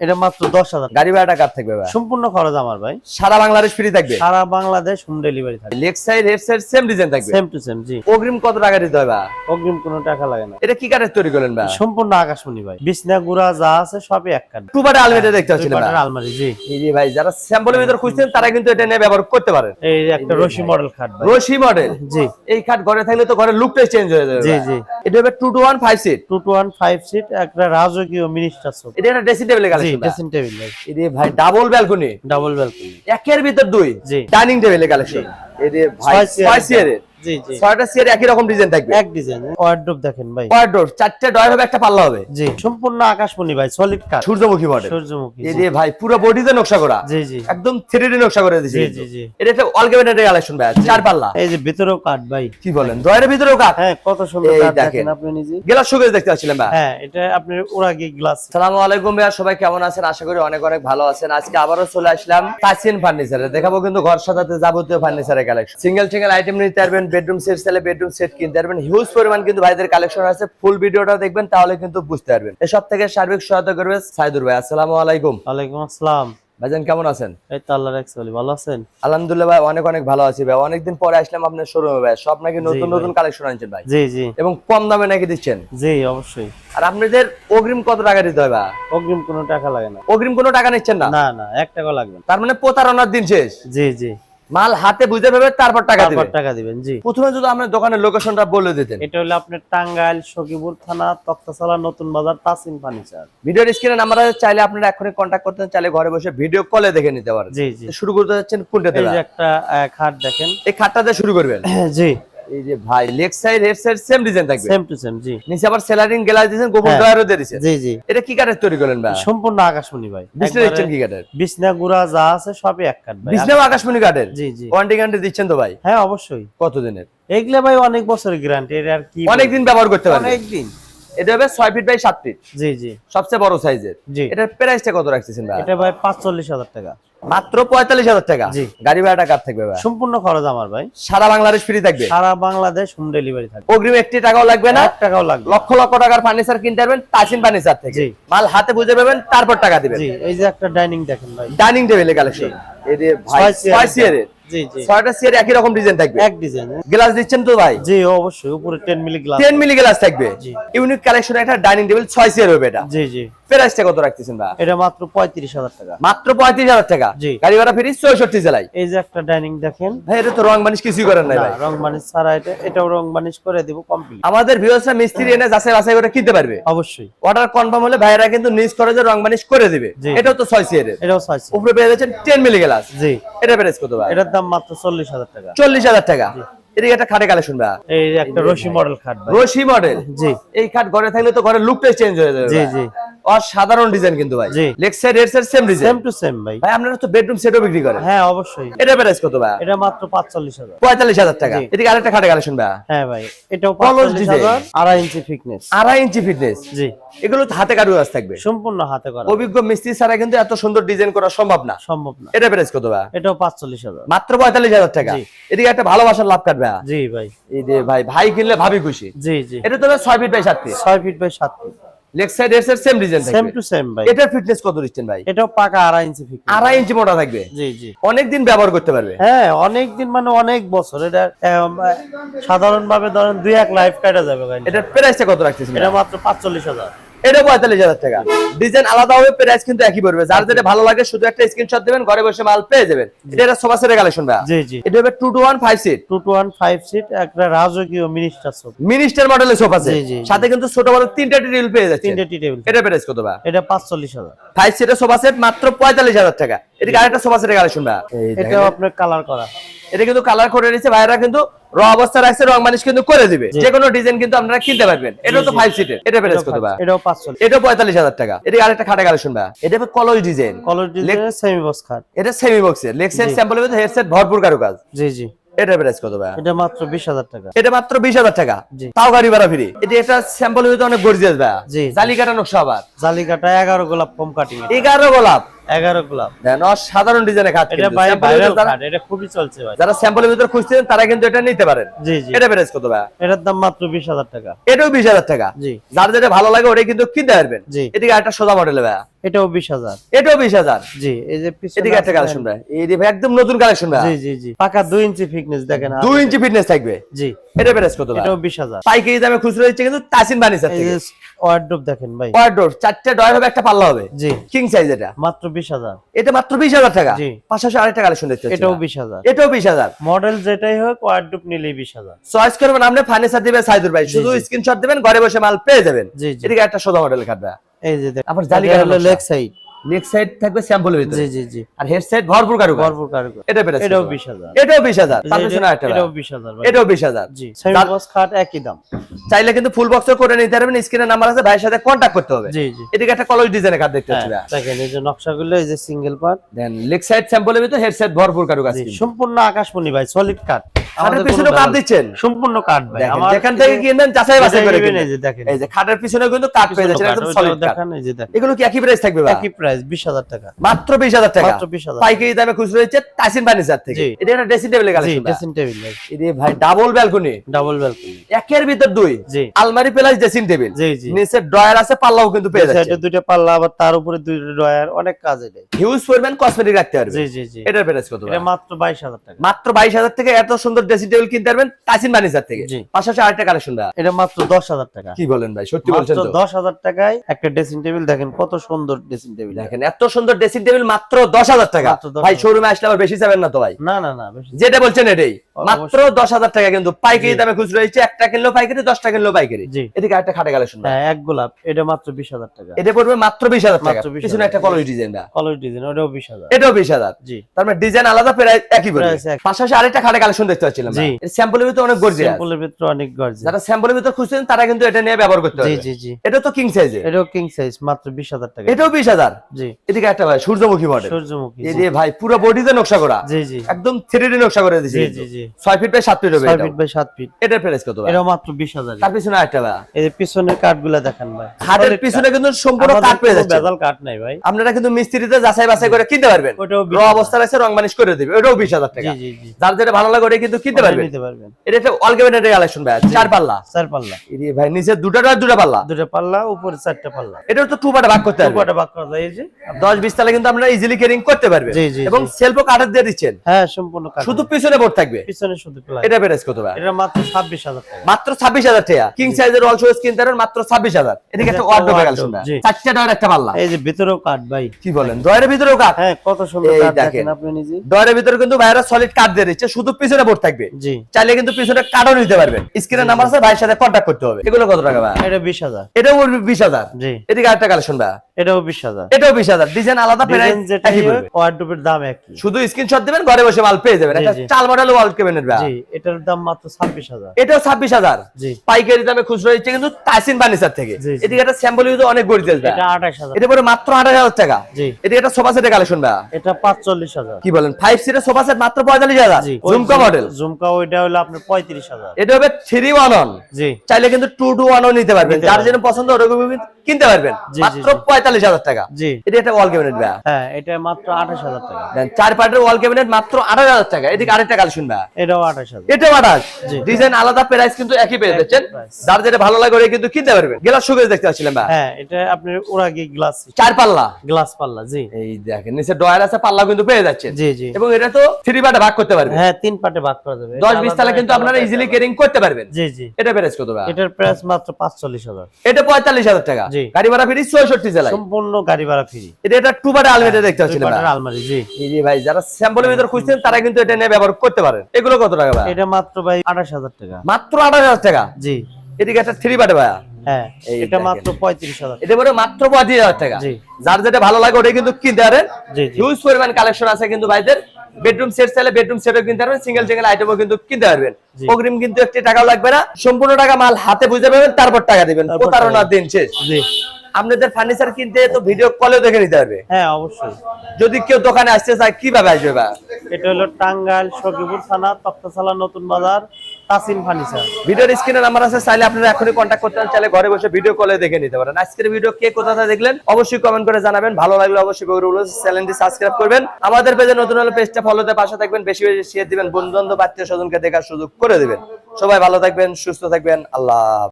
এটা মাত্র দশ হাজার গাড়ি ভাড়াটা কার থাকবে সম্পূর্ণ খরচ আমার ভাই। সারা বাংলাদেশ ফ্রি থাকবে? সারা বাংলাদেশ হোম ডেলিভারি থাকে leg side head side same design থাকবে? সেম টু সেম জি। অগ্রিম কত টাকা দিতে হবে অগ্রিম কোনো টাকা লাগে না। এটা কি কাঠের তৈরি করলেন ভাই? সম্পূর্ণ আকাশমণি ভাই। বিছনা গুড়া যা আছে সবই এক কাঠ আলমারি দেখতে পাচ্ছেন আলমারি জি। এই ভাই যারা স্যাম্পলের ভিতর খুঁজছেন তারা কিন্তু এটা নিয়ে ব্যবহার করতে পারেন। এই একটা রশি মডেল খাট ভাই। রশি মডেল জি। এই খাট ঘরে থাকলে তো ঘরের লুকটাই চেঞ্জ হয়ে যাবে জি জি। এটা হবে two two one five seat two two one five seat একটা রাজকীয় মিনিস্টার সোফা এটা একটা ড্রেসিং জি ড্রেসিং টেবিল ভাই এই ভাই ডাবল ব্যালকনি ডাবল ব্যালকনি একের ভিতর দুই। জি। ডাইনিং টেবিলের কালেকশন এই ভাই চেয়ারের। ছয় চেয়ারের জি জি। ছয়টা চেয়ার একই রকম ডিজাইন থাকবে। এক ডিজাইন ওয়ার্ডরোব দেখেন ভাই। কয় ডোর চারটে হবে একটা পাল্লা হবে। জি সম্পূর্ণ আকাশমণি ভাই সলিড কাঠ সূর্যমুখী মডেল সূর্যমুখী এই যে ভাই পুরো বডিতে নকশা করা। জি জি। একদম থ্রি নকশা করে দিয়েছি জি, জি, জি। এটা একটা অল ক্যাবিনেটের কালেকশন ভাই চার পাল্লা। এই যে ভিতরেও কাঠ ভাই। কি বলেন? ডয়ারের ভিতরেও কাঠ হ্যাঁ কত সুন্দর এই দেখেন। দেখেন আপনি নিজে। গেলাস সুগেজ দেখতে পাচ্ছিলেন ভাই। হ্যাঁ এটা আপনার ওরাগি গ্লাস সালামু আলাইকুম ভাইয়া সবাই কেমন আছেন? আশা করি অনেক অনেক ভালো আছেন। আজকে আবারও চলে আসলাম তাসিন ফার্নিচারে দেখাবো কিন্তু ঘর সাজাতে যাবতীয় ফার্নিচারের কালেকশন সিঙ্গেল সিঙ্গেল আইটেম নিতে পারবেন বেডরুম সেট চাইলে বেডরুম সেট কিনতে পারবেন। হিউজ পরিমাণ কিন্তু ভাইদের কালেকশন আছে ফুল ভিডিওটা দেখবেন তাহলে কিন্তু বুঝতে পারবেন। এসব থেকে সার্বিক সহায়তা করবে সাইদুর ভাই। আসসালামু আলাইকুম। ওয়ালাইকুম আসসালাম। ভাইজান কেমন আছেন? এই তো আল্লাহ রাখছে ভালো আছেন। আলহামদুলিল্লাহ ভাই অনেক অনেক ভালো আছি ভাই। অনেকদিন পরে আসলাম আপনার শোরুমে ভাই। সব নাকি নতুন নতুন কালেকশন আনছেন ভাই। জি জি। এবং কম দামে নাকি দিচ্ছেন। জি অবশ্যই। আর আপনাদের অগ্রিম কত টাকা দিতে ভাই? অগ্রিম কোনো টাকা লাগে না। অগ্রিম কোনো টাকা নিচ্ছেন না? না না এক টাকা লাগবে তার মানে প্রতারণার দিন শেষ। জি জি। মাল হাতে বুঝে পাবে তারপর টাকা দিবেন টাকা দিবেন জি। প্রথমে যদি আপনার দোকানের লোকেশনটা বলে দিতেন। এটা হলো আপনার টাঙ্গাইল সখিপুর থানা তক্তাশালা নতুন বাজার তাসিম ফার্নিচার। ভিডিওর স্ক্রিনে নাম্বার আছে চাইলে আপনারা এখনই কন্ট্যাক্ট করতে চাইলে ঘরে বসে ভিডিও কলে দেখে নিতে পারেন। জি জি। শুরু করতে যাচ্ছেন কোনটা এই যে একটা খাট দেখেন। এই খাটটা দিয়ে শুরু করবেন। জি। এই যে ভাই leg side head side same design থাকবে। সেম টু সেম জি। নিচে আবার সেলারিং গ্লাস দিয়েছেন গোবর হ্যাঁ। দিয়ে দিয়েছেন। জি জি। এটা কি কাঠের তৈরি করলেন ভাই? সম্পূর্ণ আকাশমণি ভাই। বিছনা দিচ্ছেন কি কাঠের? বিছনা গুড়া যা আছে সবই এক কাঠ ভাই। বিছনাও আকাশমণি কাঠের? জি জি। ওয়ান্টি গ্যারান্টি দিচ্ছেন তো ভাই? হ্যাঁ অবশ্যই। কত দিনের এগুলা ভাই অনেক বছরের গ্যারান্টি এর আর কি অনেক দিন ব্যবহার করতে পারবেন। অনেক দিন এটা হবে ছয় ফিট বাই ফিট জি জি। সবচেয়ে বড় সাইজের। এটার প্রাইসটা কত রাখতেছেন ভাই এটা ভাই পাঁচচল্লিশ হাজার টাকা। মাত্র পঁয়তাল্লিশ হাজার টাকা? জি। গাড়ি ভাড়াটা কার থাকবে ভাই সম্পূর্ণ খরচ আমার ভাই। সারা বাংলাদেশ ফ্রি থাকবে? সারা বাংলাদেশ হোম ডেলিভারি থাকে অগ্রিম একটি টাকাও লাগবে না? টাকাও লাগবে। লক্ষ লক্ষ টাকার ফার্নিচার কিনতে পারবেন তাসিন ফার্নিচার থেকে। মাল হাতে বুঝে পাবেন তারপর টাকা দিবেন। জি এই যে একটা ডাইনিং দেখেন ভাই। ডাইনিং টেবিলের কালেকশন একই রকম ডিজাইন থাকবে? এক ডিজাইন গ্লাস দিচ্ছেন তো ভাই? জি অবশ্যই উপরে ten ml glass ten ml glass থাকবে। জি। ইউনিক কালেকশন একটা ডাইনিং টেবিল ছয় চেয়ার হবে এটা। জি জি। প্রাইসটা কত রাখতেছেন ভাই? এটা মাত্র পঁয়ত্রিশ হাজার টাকা। মাত্র পঁয়ত্রিশ হাজার টাকা? গাড়ি ভাড়া ফ্রি জেলায়। এই যে একটা ডাইনিং দেখেন। ভাই এটা তো রং কিছুই করেন নাই ভাই। রং বানিশ ছাড়া এটা এটাও রং বানিশ করে দিব কমপ্লিট আমাদের ভিউয়ার্সরা মিস্ত্রি এনে যাচাই বাছাই করে কিনতে পারবে। অবশ্যই। অর্ডার কনফার্ম হলে ভাইরা কিন্তু নিজ খরচে রং করে দিবে। এটাও তো ছয় চেয়ারের এটাও চাইছি উপরে পেয়ে যাচ্ছেন টেন মিলি গ্লাস জি। এটা প্রাইস কত ভাই? এটার দাম মাত্র চল্লিশ হাজার টাকা। চল্লিশ হাজার টাকা। এদিকে একটা খাটে কালেকশন ভাই। এই একটা রশি মডেল খাট ভাই। রশি মডেল জি। এই খাট ঘরে থাকলে তো ঘরের লুকটাই চেঞ্জ হয়ে যাবে জি জি। অসাধারণ ডিজাইন কিন্তু ভাই। Leg side head side same design same to same ভাই। ভাই আপনারা তো বেডরুম সেটও বিক্রি করেন হ্যাঁ অবশ্যই। এটা প্রাইস কত ভাই? এটা মাত্র পাঁচচল্লিশ হাজার। পঁয়তাল্লিশ হাজার টাকা। জি। এদিকে আরেকটা খাটে কালেকশন ভাই। হ্যাঁ ভাই এটাও কলস পাঁচচল্লিশ design। হাজার আড়াই ইঞ্চি ফিটনেস আড়াই ইঞ্চি ফিটনেস জি। এগুলো তো হাতে কারুকাজ থাকবে। সম্পূর্ণ হাতে করা। অভিজ্ঞ মিস্ত্রি ছাড়া কিন্তু এত সুন্দর ডিজাইন করা সম্ভব না। সম্ভব না। এটা প্রাইস কত ভাই? এটাও পাঁচচল্লিশ হাজার। মাত্র পঁয়তাল্লিশ হাজার টাকা। জি। এদিকে একটা ভালোবাসার লাভ ভাই জি ভাই। এই যে ভাই ভাই কিনলে ভাবি খুশি। জি জি। এটা তো ছয় ফিট বাই সাত ফিট ছয় ফিট বাই সাত ফিট লেগ সাইড এর same design same to same ভাই। এটা ফিটনেস কত দিচ্ছেন ভাই? এটাও পাকা আড়াই ইঞ্চি ফিটনেস আড়াই ইঞ্চি মোটা থাকবে? জি জি। অনেক দিন ব্যবহার করতে পারবে? হ্যাঁ অনেক দিন মানে অনেক বছর। এটা সাধারণ ভাবে ধরেন দুই এক লাইফ কাটা যাবে এটা প্রাইস প্রাইসটা কত রাখতেছেন? এটা মাত্র পাঁচচল্লিশ হাজার। এটা পঁয়তাল্লিশ হাজার টাকা। ডিজাইন আলাদা হবে প্রাইস কিন্তু একই পড়বে। যার যেটা ভালো লাগে শুধু একটা স্ক্রিনশট দেবেন ঘরে বসে মাল পেয়ে যাবেন। এটা একটা সোফা সেটের কালেকশন ভাই জি জি। এটা হবে two two one five seat two two one five seat একটা রাজকীয় মিনিস্টার সোফা মিনিস্টার মডেলের সোফা সেট। সাথে কিন্তু ছোট বড় তিনটা টেবিল পেয়ে যাচ্ছে তিনটে টি টেবিল এটা প্রাইস কত ভাই এটা পাঁচচল্লিশ হাজার। ফাইভ সিটের সোফা সেট মাত্র পঁয়তাল্লিশ হাজার টাকা। এদিকে আরেকটা সোফা সেটের কালেকশন ভাই এটাও আপনার কালার করা। এটা কিন্তু কালার করে নিচ্ছে। ভাইরা কিন্তু র অবস্থা রাখছে রং মানিশ কিন্তু করে দিবে। যে কোনো ডিজাইন কিন্তু আপনারা কিনতে পারবেন। এটাও তো ফাইভ সিটের এটা প্রাইস কত ভাই? এটাও এটা পঁয়তাল্লিশ হাজার টাকা। এটা আরেকটা খাটা কালেকশন ভাই। এটা কলজ ডিজাইন কলার ডিজাইনের সেমি বক্স খাট। এটা সেমি বক্সের সাইড জি। হেডসেট ভরপুর কারুকাজ। জি জি। এটা প্রাইস কত ভাই? এটা মাত্র বিশ হাজার টাকা। এটা মাত্র বিশ হাজার টাকা। জি। তাও গাড়ি ভাড়া ফ্রি এটা একটা স্যাম্পলের মধ্যে অনেক গর্জিয়াস ভাই। জি। জালি কাটা নকশা আবার জালিকাটা এগারো গোলাপ কম কাটিং গোলাপ। এগারো গ্লাভ দেন ডিজাইনের খাট এটা ভাইরাল এটা খুবই চলছে ভাই। যারা স্যাম্পলের ভিতর খুঁজছেন তারা কিন্তু এটা নিতে পারেন। জি জি। এটা প্রাইস কত ভাই এটার দাম মাত্র বিশ হাজার টাকা। এটাও বিশ হাজার টাকা। জি। যার যেটা ভালো লাগে ওটাই কিন্তু কিনতে পারবেন। জি। এদিকে একটা সোজা মডেল ভাই এটাও বিশ হাজার। এটাও বিশ হাজার। জি এই যে পিছনে এদিকে একটা কালেকশন ভাই এই ভাই একদম নতুন কালেকশন ভাই জি জি জি। পাকা দুই ইঞ্চি ফিটনেস দেখেন হাতে। দুই ইঞ্চি ফিটনেস থাকবে। জি। এটা প্রাইস কত ভাই এটাও বিশ হাজার। পাইকারি দামে খুচরো দিচ্ছে কিন্তু তাসিন থেকে যে ওয়ার্ড্রোপ দেখেন ভাই। ওয়ার্ডরোব চারটে ডয়ার হবে একটা পাল্লা হবে। জি। কিং সাইজ এটা। মাত্র বিশ হাজার। এটা মাত্র বিশ হাজার টাকা। পাশাপাশি আরেকটা কালেকশন দেখতে এটাও। বিশ হাজার। এটাও বিশ হাজার? মডেল যেটাই হোক ওয়ার্ড্রোপ নিলেই বিশ হাজার। চয়েস করবেন আপনি ফার্নিচার দিবেন সাইদুর ভাই শুধু। স্ক্রিনশট দিবেন ঘরে বসে মাল পেয়ে যাবেন। এদিকে একটা সোজা মডেল কাটবে। এই যে আপনার আবার জালি কালার কাটার হলো লেগ সাইড লেগ সাইড থাকবে স্যাম্পলের ভিতরে। জি জি জি। আর হেড সাইড ভরপুর কারুকাজ। ভরপুর এটা এটাও বিশ হাজার। এটাও বিশ হাজার। এই যে তার এটা- পিছনে একটা এটাও বিশ হাজার ভাই। এটাও বিশ হাজার। জি সেমি বক্স খাট একই দাম। চাইলে কিন্তু ফুল বক্স করে নিতে পারবেন স্ক্রিনের নাম্বার আছে ভাইয়ের সাথে কন্ট্যাক্ট করতে হবে। জি জি। এদিকে একটা ডিজাইনের কার্ড দেখতে পাচ্ছি হ্যাঁ, দেখেন এই যে নকশাগুলো এই যে single part then leg side স্যাম্পলের ভিতরে হেড সাইড ভরপুর কারুকাজ সম্পূর্ণ আকাশমণি ভাই সলিড কাট খাটের পিছনে কাট দিচ্ছেন? সম্পূর্ণ কাট ভাই। যেখান থেকে কিনবেন বাছাই করে এই যে দেখেন। এই যে খাটের পিছনে কিন্তু কাট পেয়ে যাচ্ছেন একদম সলিড কাট দেখেন এই যে দেখেন। এগুলো কি একই প্রাইস থাকবে ভাই? একই প্রাইস বিশ হাজার টাকা। মাত্র বিশ হাজার টাকা? মাত্র 20,000 পাইকারি দামে খুচরো হচ্ছে তাসিন ফার্নিচার থেকে। এটা একটা ড্রেসিং টেবিলের জি কালেকশন ড্রেসিং টেবিল ভাই। ভাই ডাবল ব্যালকনি ডাবল ব্যালকনি একের ভিতর দুই। আলমারি প্লাস ড্রেসিং টেবিল জি জি। নিচে ড্রয়ার আছে পাল্লাও কিন্তু পেয়ে যাচ্ছে সাইডে দুইটা পাল্লা আবার তার উপরে দুইটা ড্রয়ার অনেক কাজ এটা হিউজ পরিমাণ কসমেটিক রাখতে পারবে। জি জি জি। এটার প্রাইস কত এটা মাত্র বাইশ হাজার টাকা। মাত্র এত সুন্দর ড্রেসিং টেবিল কিনতে পারবেন তাসিন ফার্নিচার থেকে। পাশাপাশি আরেকটা কালেকশন এটা মাত্র দশ হাজার টাকা। কি বলেন ভাই সত্যি বলছেন তো? দশ হাজার টাকায় একটা ড্রেসিং টেবিল দেখেন কত সুন্দর ড্রেসিং টেবিল দেখেন এত সুন্দর ড্রেসিং টেবিল মাত্র দশ হাজার টাকা। ভাই শোরুমে আসলে আবার বেশি যাবেন না তো ভাই? না না না যেটা বলছেন এটাই। মাত্র দশ হাজার টাকা কিন্তু। পাইকারি জি। দামে খুচরো হচ্ছে একটা কিনলো পাইকারি দশটা কিনলো পাইকারি। জি। এদিকে একটা খাটে কালেকশন হ্যাঁ এক গোলাপ এটা মাত্র বিশ হাজার টাকা। এটা পড়বে মাত্র বিশ হাজার টাকা। পিছনে একটা কলই ডিজাইনটা কলর ডিজাইন ওটাও বিশ হাজার। এটাও বিশ হাজার। জি। তার মানে ডিজাইন আলাদা প্রায় একই পড়বে পাশাপাশি আরেকটা খাটে কালেকশন দেখতে পাচ্ছিলাম জি। স্যাম্পলের ভিতরে অনেক গর্জিয়াস সিম্পলের ভিতরে অনেক গর্জি যারা স্যাম্পলের ভিতরে খুঁজছেন তারা কিন্তু এটা নিয়ে ব্যবহার করতে পারবে। জি জি। এটা তো কিং সাইজে এটাও কিং সাইজ মাত্র বিশ হাজার টাকা। এটাও বিশ হাজার। জি। এদিকে একটা ভাই সূর্যমুখী মডেল সূর্যমুখী এই। দিয়ে ভাই পুরো বডিতে নকশা করা। জি জি। একদম নকশা করে দিয়েছি জি জি ফিট বাই ফিট হবে ফিট বাই ফিট এটার প্রাইস কত ভাই? এটাও মাত্র বিশ হাজার। তার পিছনে একটা ভাই। এই যে পিছনের দেখেন ভাই। পিছনে কিন্তু সম্পূর্ণ কাঠ পেয়ে যাচ্ছে। ভেজাল কাঠ নাই ভাই। আপনারা কিন্তু মিস্ত্রিতে যাচাই বাছাই করে কিনতে পারবেন। র অবস্থায় আছে রং মানিশ করে দিবে। ওটাও বিশ হাজার জি টাকা। জি জি যার যেটা ভালো লাগে ওটা কিন্তু কিনতে পারবেন। নিতে পারবেন। এটা একটা অল ক্যাবিনেটের কালেকশন ভাই চার পাল্লা। চার পাল্লা। এই ভাই নিচে দুটা ডয়ার দুটা পাল্লা। দুটো পাল্লা উপরে চারটা পাল্লা। এটা তো টু পার্টে ভাগ করতে পারবেন উপরে বাক করা যায়। যে দশ বিশ তালা কিন্তু আপনারা ইজিলি ক্যারিং করতে পারবেন। জি, এবং। সেলফও কাঠের দিয়ে দিচ্ছেন। হ্যাঁ সম্পূর্ণ শুধু পিছনে বোর্ড থাকবে? পিছনে শুধু এটা প্রাইস কত ভাই? এটা মাত্র ছাব্বিশ হাজার মাত্র ছাব্বিশ হাজার টাকা। কিং সাইজের কিনতে পারেন মাত্র ছাব্বিশ হাজার। এদিকে একটা ওয়ার্ড। চারটে ডয়ার একটা পাল্লা। এই যে ভিতরেও কাঠ ভাই। কি বলেন? ভিতরেও কাঠ হ্যাঁ কত সুন্দর কাঠ দেখেন। আপনি নিজে। ভিতরে কিন্তু ভাইরা সলিড কাঠ দিয়ে দিচ্ছে শুধু পিছনে বোর্ড থাকবে। জি। চাইলে কিন্তু পিছনে কাঠও নিতে পারবেন। স্ক্রিনের নাম্বার আছে ভাইয়ের সাথে কন্ট্যাক্ট করতে হবে। এগুলো কত টাকা ভাই? এটা বিশ হাজার। এটাও বিশ হাজার। জি। এদিকে আরেকটা কালেকশন ভাই। এটাও বিশ হাজার। এটাও বিশ হাজার। ডিজাইন আলাদা প্রাইস একই পড়বে। ওয়ার্ডরোবের দাম একই। শুধু স্ক্রিনশট দিবেন ঘরে বসে মাল পেয়ে যাবেন। চাল মডেল ওয়াল ক্যাবিনেট ভাই। জি এটার দাম মাত্র ছাব্বিশ হাজার। এটাও জি। পাইকারি দামে খুচরো কিন্তু তাসিন ফার্নিচার থেকে। এদিকে একটা স্যাম্পল ইউজ অনেক গরিব এটা পরে মাত্র আঠাশ হাজার টাকা। জি। এদিকে একটা সোফা সেটের কালেকশন ভাই। এটা পাঁচচল্লিশ হাজার। কি বলেন? ফাইভ সিটের সোফা সেট মাত্র পঁয়তাল্লিশ হাজার। ঝুমকা মডেল ওইটা হলো আপনার পঁয়ত্রিশ হাজার। এটা হবে জি। চাইলে কিন্তু টু টু ওয়ানও নিতে পারবেন। যার। যেন পছন্দ কিন্তু পারবেন? মাত্র পঁয়তাল্লিশ হাজার টাকা। এটা একটা ওয়াল ক্যাবিনেট ভাই হ্যাঁ এটা মাত্র আঠাশ হাজার টাকা। চার পার্টের ওয়াল ক্যাবিনেট মাত্র আঠাশ হাজার টাকা। এদিকে আরেকটা কালেকশন ভাই এটাও আঠাশ হাজার। এটাও আঠাশ। ডিজাইন আলাদা প্রাইস কিন্তু একই পেয়ে যাচ্ছেন। যার যেটা ভালো লাগে ওরা কিন্তু কিনতে পারবেন। গেলাস সুগেজ দেখতে পাচ্ছিলাম ভাই হ্যাঁ এটা আপনার ওরাগি গ্লাস চার পাল্লা। গ্লাস পাল্লা জি। এই দেখেন নিচে ডয়ার আছে পাল্লা কিন্তু পেয়ে যাচ্ছেন। জি জি। এবং এটা তো থ্রি পার্টে ভাগ করতে পারবেন। হ্যাঁ তিন পার্টে ভাগ করা যাবে। দশ বিশ তালা কিন্তু আপনারা ইজিলি কেরিং করতে পারবেন। জি জি। এটা প্রাইস কত ভাই এটার প্রাইস মাত্র পাঁচচল্লিশ হাজার। এটা পঁয়তাল্লিশ হাজার টাকা। জি। গাড়ি ভাড়া ফিরি ছয়ষট্টি জেলায়। সম্পূর্ণ গাড়ি ভাড়া ফ্রি। এটা একটা টু পার্টে আলমেটে দেখতে আলমারি জি। যে ভাই যারা স্যাম্পলের ভিতর খুঁজছেন তারা কিন্তু এটা নিয়ে ব্যবহার করতে পারেন। এগুলো কত টাকা ভাই? এটা মাত্র ভাই আঠাশ হাজার টাকা। মাত্র আঠাশ হাজার টাকা? জি। এদিকে একটা থ্রি পার্টে ভাই হ্যাঁ এটা দেখেন। মাত্র পঁয়ত্রিশ হাজার। এটা পরে মাত্র পঁয়ত্রিশ হাজার টাকা। যার যেটা ভালো লাগে ওটাই কিন্তু কিনতে পারেন। জি জি। হিউজ পরিমাণ কালেকশন আছে কিন্তু ভাইদের। বেডরুম সেট চাইলে বেডরুম সেটও কিনতে পারবেন সিঙ্গেল সিঙ্গেল আইটেমও কিন্তু কিনতে পারবেন। অগ্রিম কিন্তু একটি টাকাও লাগবে না সম্পূর্ণ টাকা মাল হাতে বুঝে পাবেন তারপর টাকা দিবেন। প্রতারণার দিন শেষ। জি। আপনাদের ফার্নিচার কিনতে তো ভিডিও কলে দেখে নিতে হবে হ্যাঁ অবশ্যই। যদি কেউ দোকানে আসতে চায় কীভাবে আসবে বা? এটা হলো টাঙ্গাইল সখীপুর থানা তক্তাশালা নতুন বাজার। তাসিন ফার্নিচার। ভিডিওর স্ক্রিনে নাম্বার আছে, চাইলে আপনারা এখনই কন্ট্যাক্ট করতে পারেন, চাইলে ঘরে বসে ভিডিও কলে দেখে নিতে পারেন। আজকের ভিডিও কে কোথা থেকে দেখলেন? অবশ্যই কমেন্ট করে জানাবেন। ভালো লাগলে অবশ্যই চ্যানেলটি সাবস্ক্রাইব করবেন। আমাদের পেজে নতুন হলে পেজটা ফলোতে পাশে থাকবেন, বেশি বেশি শেয়ার দিবেন বন্ধু বান্ধব আত্মীয় স্বজনকে দেখার সুযোগ করে দিবেন। সবাই ভালো থাকবেন, সুস্থ থাকবেন, আল্লাহ।